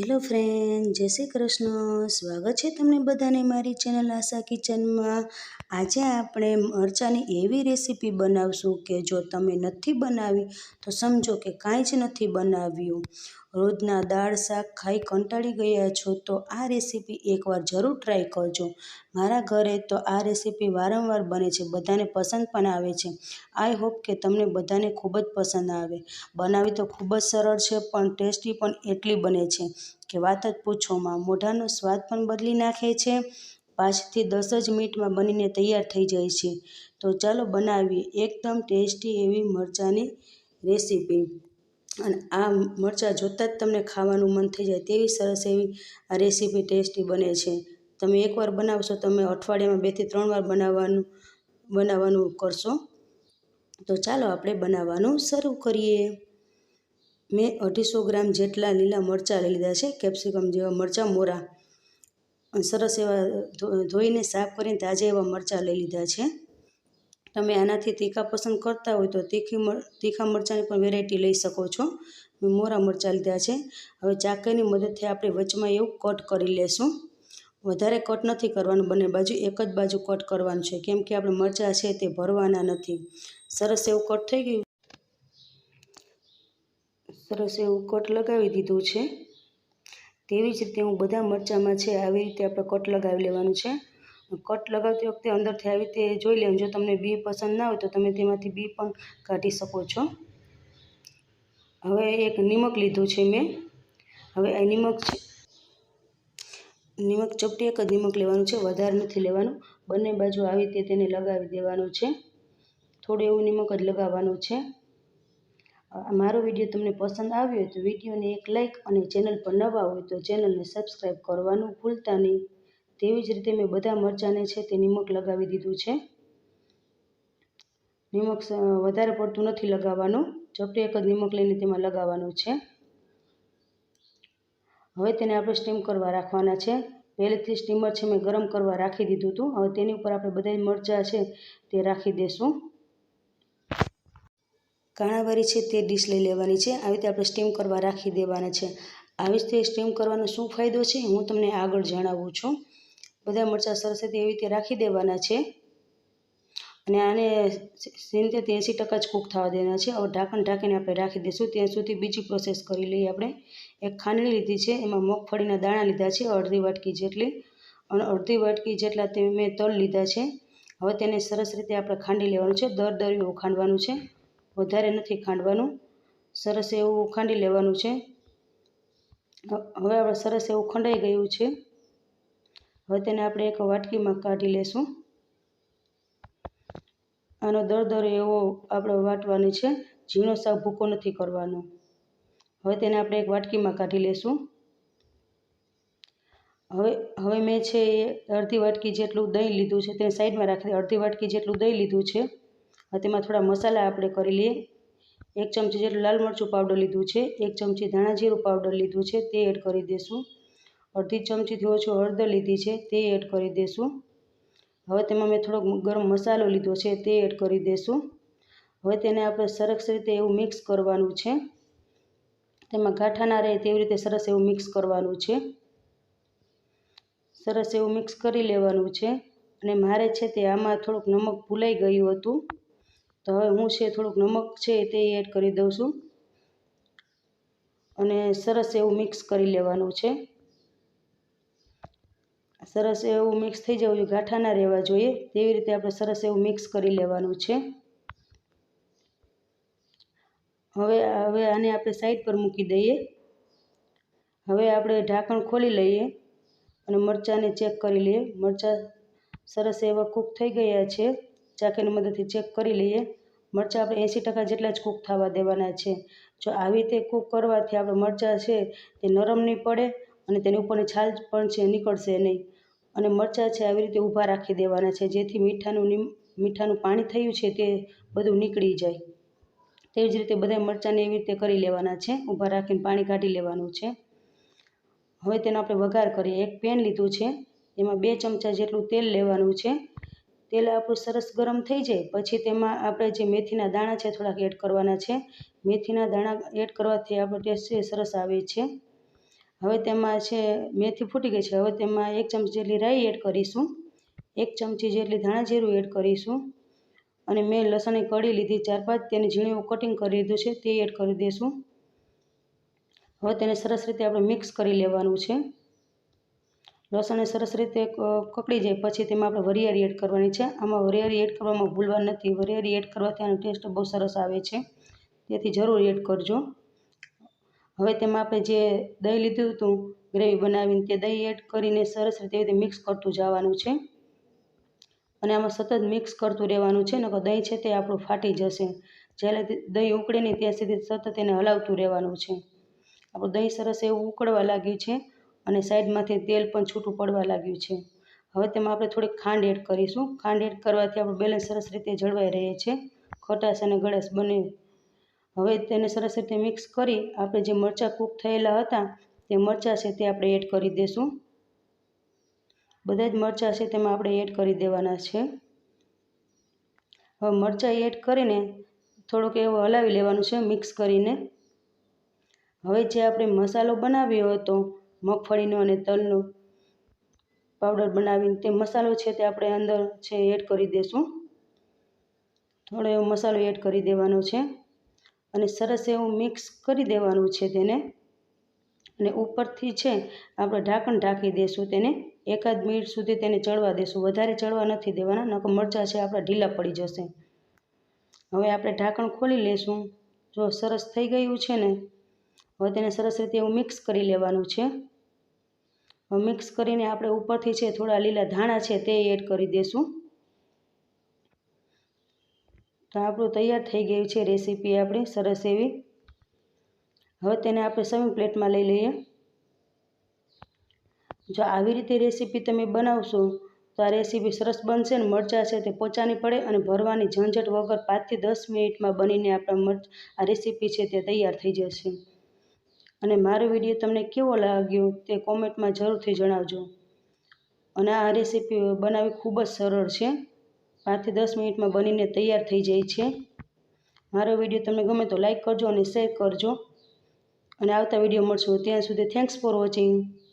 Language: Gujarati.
હેલો ફ્રેન્ડ જય શ્રી કૃષ્ણ. સ્વાગત છે તમને બધાને મારી ચેનલ આશા કિચનમાં આજે આપણે મરચાંની એવી રેસીપી બનાવશું કે જો તમે નથી બનાવી, તો સમજો કે કાંઈ જ નથી બનાવ્યું. રોજના દાળ, શાક ખાઈ કંટાળી ગયા છો, તો આ રેસીપી એકવાર જરૂર ટ્રાય કરજો. મારા ઘરે તો આ રેસીપી વારંવાર બને છે, બધાને પસંદ પણ આવે છે. આઈ હોપ કે તમને બધાને ખૂબ જ પસંદ આવે. બનાવી તો ખૂબ જ સરળ છે, પણ ટેસ્ટી પણ એટલી બને છે. કે વાત જ પૂછોમાં મોઢાનો સ્વાદ પણ બદલી નાખે છે. પાંચથી દસ જ મિનિટમાં બનીને તૈયાર થઈ જાય છે. તો ચાલો બનાવીએ એકદમ ટેસ્ટી એવી મરચાંની રેસીપી. અને આ મરચાં જોતાં જ તમને ખાવાનું મન થઈ જાય તેવી સરસ એવી આ રેસીપી ટેસ્ટી બને છે. તમે એકવાર બનાવશો તમે અઠવાડિયામાં બેથી ત્રણ વાર બનાવવાનું બનાવવાનું કરશો. તો ચાલો આપણે બનાવવાનું શરૂ કરીએ. મેં અઢીસો ગ્રામ જેટલા લીલા મરચાં લઈ લીધા છે, કેપ્સિકમ જેવા મરચાં, મોરા. સરસ એવા ધોઈને સાફ કરીને તાજા એવા મરચાં લઈ લીધા છે. તમે આનાથી તીખા પસંદ કરતા હોય તો તીખી તીખા મરચાંની પણ વેરાયટી લઈ શકો છો. મેં મોરા મરચાં લીધા છે. હવે ચાકીની મદદથી આપણે વચમાં એવું કટ કરી લેશું. વધારે કટ નથી કરવાનું, બંને બાજુ એક જ બાજુ કટ કરવાનું છે, કેમ કે આપણે મરચાં છે તે ભરવાના નથી. સરસ એવું કટ થઈ ગયું. સરસ એવું કટ લગાવી દીધું છે. તેવી જ રીતે હું બધા મરચાંમાં છે આવી રીતે આપણે કટ લગાવી લેવાનું છે. કટ લગાવતી વખતે અંદરથી આવી રીતે જોઈ લેવાનું. જો તમને બી પસંદ ના હોય તો તમે તેમાંથી બી પણ કાઢી શકો છો. હવે એક નિમક લીધું છે મેં. હવે આ નિમક નિમક ચપટી એક જ નિમક લેવાનું છે. વધારે નથી લેવાનું. બંને બાજુ આવી રીતે તેને લગાવી દેવાનું છે. થોડું એવું નિમક જ લગાવવાનું છે. મારો વીડિયો તમને પસંદ આવ્યો તો વિડીયોને એક લાઇક અને ચેનલ પર નવા હોય તો ચેનલને સબસ્ક્રાઈબ કરવાનું ભૂલતા નહીં. તેવી જ રીતે મેં બધા મરચાંને છે તે નિમક લગાવી દીધું છે. નિમક વધારે પડતું નથી લગાવવાનું. ચપટી એક જ નિમક લઈને તેમાં લગાવવાનું છે. હવે તેને આપણે સ્ટીમ કરવા રાખવાના છે. પહેલેથી સ્ટીમર છે મેં ગરમ કરવા રાખી દીધું હતું. હવે તેની ઉપર આપણે બધા મરચાં છે તે રાખી દઈશું કાણાવારી છે તે ડીશ લઈ લેવાની છે. આવી રીતે આપણે સ્ટીમ કરવા રાખી દેવાના છે. આવી રીતે સ્ટીમ કરવાનો શું ફાયદો છે હું તમને આગળ જણાવું છું. બધા મરચાં સરસ રીતે એવી રીતે રાખી દેવાના છે. અને આને સિત્તેરથી એંસી ટકા જ કૂક થવા દેવાના છે. હવે ઢાંકણ ઢાંકીને આપણે રાખી દઈશું. ત્યાં સુધી બીજી પ્રોસેસ કરી લઈએ આપણે. એક ખાંડણી લીધી છે. એમાં મગફળીના દાણા લીધા છે અડધી વાટકી જેટલી. અને અડધી વાટકી જેટલા તે મેં તલ લીધા છે. હવે તેને સરસ રીતે આપણે ખાંડી લેવાનું છે. દર દર ખાંડવાનું છે. વધારે નથી ખાંડવાનું. સરસ એવું ખાંડી લેવાનું છે. હવે આપણે સરસ એવું ખંડાઈ ગયું છે. હવે તેને આપણે એક વાટકીમાં કાઢી લેશું. આનો દર દર એવો આપણે વાટવાની છે, ઝીણો શાક ભૂકો નથી કરવાનો. હવે તેને આપણે એક વાટકીમાં કાઢી લેશું. હવે હવે મેં છે એ અડધી વાટકી જેટલું દહીં લીધું છે, તેને સાઈડમાં રાખી અડધી વાટકી જેટલું દહીં લીધું છે. હવે તેમાં થોડા મસાલા આપણે કરી લઈએ. એક ચમચી જેટલું લાલ મરચું પાવડર લીધું છે, એક ચમચી ધાણા જીરું પાવડર લીધું છે, તે એડ કરી દઈશું અડધી ચમચીથી ઓછું હળદર લીધી છે, તે એડ કરી દઈશું હવે તેમાં મેં થોડોક ગરમ મસાલો લીધો છે, તે એડ કરી દઈશું હવે તેને આપણે સરસ રીતે એવું મિક્સ કરવાનું છે. તેમાં ગાંઠા ના રહે તેવી રીતે સરસ એવું મિક્સ કરવાનું છે. સરસ એવું મિક્સ કરી લેવાનું છે. અને મારે છે તે આમાં થોડુંક નમક ભૂલાઈ ગયું હતું. તો હવે હું છે, થોડુંક નમક છે તે એડ કરી દઉં છું. અને સરસ એવું મિક્સ કરી લેવાનું છે. સરસ એવું મિક્સ થઈ જવું જોઈએ ગાંઠા ના રહેવા જોઈએ. તેવી રીતે આપણે સરસ એવું મિક્સ કરી લેવાનું છે. હવે હવે આને આપણે સાઈડ પર મૂકી દઈએ. હવે આપણે ઢાંકણ ખોલી લઈએ અને મરચાંને ચેક કરી લઈએ. મરચાં સરસ એવા કૂક થઈ ગયા છે. ચાકીની મદદથી ચેક કરી લઈએ. મરચાં આપણે એંસી ટકા જેટલા જ કૂક થવા દેવાના છે. જો આવી રીતે કૂક કરવાથી આપણે મરચાં છે તે નરમ નહીં પડે અને તેની ઉપરની છાલ પણ છે નીકળશે નહીં. અને મરચાં છે આવી રીતે ઊભા રાખી દેવાના છે. જેથી મીઠાનું મીઠાનું પાણી થયું છે તે બધું નીકળી જાય. તેવી જ રીતે બધા મરચાંને એવી રીતે કરી લેવાના છે. ઊભા રાખીને પાણી કાઢી લેવાનું છે. હવે તેનો આપણે વઘાર કરીએ. એક પેન લીધું છે. એમાં બે ચમચા જેટલું તેલ લેવાનું છે. તેલ આપણું સરસ ગરમ થઈ જાય, પછી તેમાં આપણે જે મેથીના દાણા છે થોડાક એડ કરવાના છે. મેથીના દાણા એડ કરવાથી આપણો ટેસ્ટ છે સરસ આવે છે. હવે તેમાં છે, મેથી ફૂટી ગઈ છે, હવે તેમાં એક ચમચી જેટલી રાઈ એડ કરીશું. એક ચમચી જેટલી ધાણા જીરું એડ કરીશું. અને મેં લસણની કળી લીધી ચાર પાંચ, તેની ઝીણીઓ કટિંગ કરી લીધું છે, તે એડ કરી દઈશું હવે તેને સરસ રીતે આપણે મિક્સ કરી લેવાનું છે. લસણને સરસ રીતે કકડી જાય. પછી તેમાં આપણે વરિયાળી એડ કરવાની છે. આમાં વરિયાળી એડ કરવામાં ભૂલવા નથી. વરિયાળી એડ કરવાથી આનો ટેસ્ટ બહુ સરસ આવે છે. તેથી જરૂર એડ કરજો. હવે તેમાં આપણે જે દહીં લીધું હતું, ગ્રેવી બનાવીને તે દહીં એડ કરીને સરસ રીતે રીતે મિક્સ કરતું જવાનું છે. અને આમાં સતત મિક્સ કરતું રહેવાનું છે. નકર દહીં છે તે આપણું ફાટી જશે. જ્યારે દહીં ઉકળે નહીં, ત્યાં સુધી સતત તેને હલાવતું રહેવાનું છે. આપણું દહીં સરસ એવું ઉકળવા લાગ્યું છે. અને સાઈડમાંથી તેલ પણ છૂટું પડવા લાગ્યું છે. હવે તેમાં આપણે થોડીક ખાંડ એડ કરીશું. ખાંડ એડ કરવાથી આપણું બેલેન્સ સરસ રીતે જળવાઈ રહે છે. ખટાશ અને ગળાશ બને. હવે તેને સરસ રીતે મિક્સ કરી આપણે જે મરચાં કૂક થયેલા હતા, તે મરચાં છે તે આપણે એડ કરી દઈશું બધા જ મરચાં છે તેમાં આપણે એડ કરી દેવાના છે. હવે મરચાં એડ કરીને થોડુંક એવું હલાવી લેવાનું છે મિક્સ કરીને. હવે જે આપણે મસાલો બનાવ્યો હતો મગફળીનો અને તલનો પાવડર બનાવીને તે મસાલો છે તે આપણે અંદર છે એડ કરી દઈશું થોડો એવો મસાલો એડ કરી દેવાનો છે અને સરસ એવું મિક્સ કરી દેવાનું છે તેને. અને ઉપરથી છે આપણે ઢાંકણ ઢાંકી દઈશું તેને. એકાદ મિનિટ સુધી તેને ચડવા દઈશું વધારે ચડવા નથી દેવાના, નકર મરચાં છે આપણા ઢીલા પડી જશે. હવે આપણે ઢાંકણ ખોલી લઈશું જો સરસ થઈ ગયું છે ને, હવે તેને સરસ રીતે એવું મિક્સ કરી લેવાનું છે. મિક્સ કરીને આપણે ઉપરથી છે થોડા લીલા ધાણા છે તે એડ કરી દઈશું તો આપણું તૈયાર થઈ ગયું છે રેસીપી આપણી, સરસ એવી. હવે તેને આપણે સર્વિંગ પ્લેટમાં લઈ લઈએ. જો આવી રીતે રેસીપી તમે બનાવશો, તો આ રેસીપી સરસ બનશે ને મરચાં છે તે પોચાની પડે અને ભરવાની ઝંઝટ વગર પાંચથી દસ મિનિટમાં બનીને આપણા મરચ, આ રેસીપી છે તે તૈયાર થઈ જશે. અને મારો વીડિયો તમને કેવો લાગ્યો તે કોમેન્ટમાં જરૂરથી જણાવજો. અને આ રેસીપી બનાવવી ખૂબ જ સરળ છે. પાંચથી દસ મિનિટમાં બનીને તૈયાર થઈ જાય છે. મારો વીડિયો તમને ગમે તો લાઇક કરજો અને શેર કરજો. અને આવતા વીડિયો મળશું. ત્યાં સુધી થેન્ક્સ ફોર વોચિંગ